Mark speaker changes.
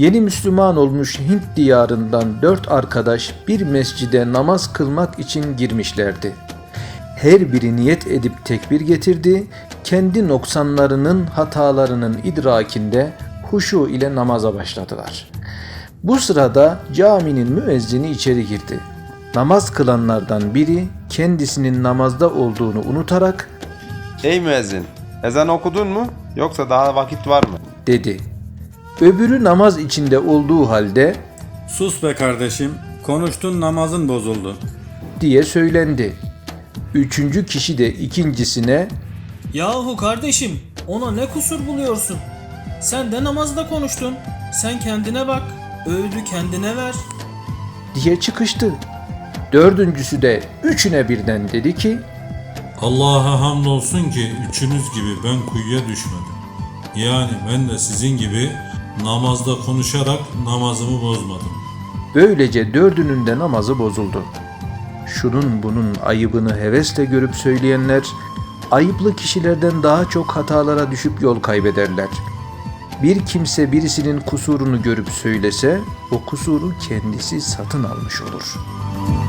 Speaker 1: Yeni Müslüman olmuş Hint diyarından dört arkadaş bir mescide namaz kılmak için girmişlerdi. Her biri niyet edip tekbir getirdi, kendi noksanlarının hatalarının idrakinde huşu ile namaza başladılar. Bu sırada caminin müezzini içeri girdi. Namaz kılanlardan biri kendisinin namazda olduğunu unutarak
Speaker 2: Ey müezzin, ezan okudun mu? Yoksa daha vakit var mı?
Speaker 1: dedi. Öbürü namaz içinde olduğu halde
Speaker 3: Sus be kardeşim. Konuştun namazın bozuldu.
Speaker 1: diye söylendi. Üçüncü kişi de ikincisine
Speaker 4: Yahu kardeşim ona ne kusur buluyorsun? Sen de namazda konuştun. Sen kendine bak. Öğüdü kendine ver.
Speaker 1: diye çıkıştı. Dördüncüsü de üçüne birden dedi ki
Speaker 5: Allah'a hamdolsun ki üçünüz gibi ben kuyuya düşmedim. Yani ben de sizin gibi namazda konuşarak namazımı bozmadım.
Speaker 1: böylece dördünün de namazı bozuldu. Şunun bunun ayıbını hevesle görüp söyleyenler ayıplı kişilerden daha çok hatalara düşüp yol kaybederler. Bir kimse birisinin kusurunu görüp söylese o kusuru kendisi satın almış olur.''